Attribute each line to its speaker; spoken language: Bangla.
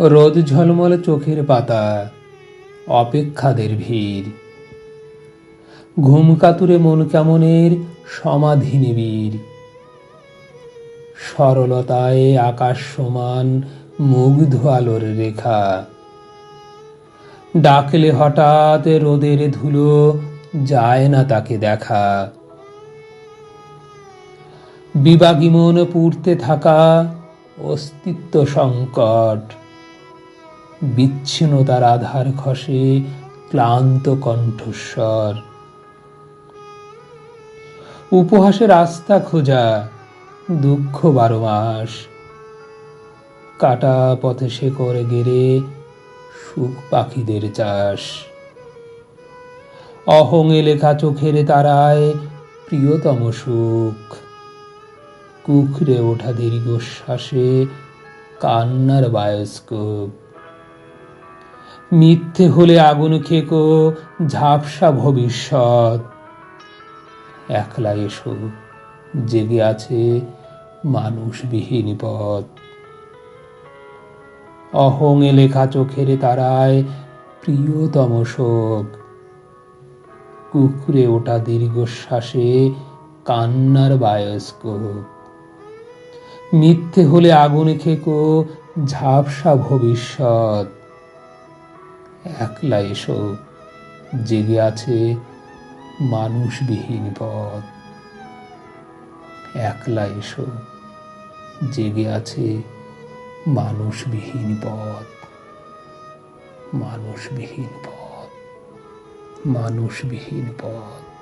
Speaker 1: রোদ ঝলমল চোখের পাতা, অপেক্ষাদের ভিড়। ঘুম কাতুরে মন কেমনের সমাধি নিবিড় সরলতায় আকাশ সমান মুগ্ধ আলোর রেখা। ডাকলে হঠাৎ রোদের ধুলো যায় না তাকে দেখা। বিবাগী মন পুড়তে থাকা অস্তিত্ব সংকট। বিচ্ছিন্নতার আধার খসে ক্লান্ত কণ্ঠস্বর। উপহাসের রাস্তা খোঁজা দুঃখ বারো মাস। কাটা পথে সে করে গেরে সুখ পাখিদের চাষ। অহঙে লেখা চোখের তারায় প্রিয়তম সুখ। কুখরে ওঠা দীর্ঘশ্বাসে কান্নার বায়োস্কোপ। মিথ্যে হলে আগুন খেকো, ঝাপসা ভবিষ্যৎ। একলা এসো, জেগে আছে মানুষবিহীন পথ। অহঙে লেখা চোখের তারায় প্রিয়তম শোক। কুকুরে ওঠা দীর্ঘশ্বাসে কান্নার বায়স্কোপ। মিথ্যে হলে আগুন খেকো, ঝাপসা ভবিষ্যৎ। একলা এসো, জেগে আছে মানুষবিহীন পথ। একলা এসো, জেগে আছে মানুষবিহীন পথ। মানুষবিহীন পথ মানুষবিহীন পথ।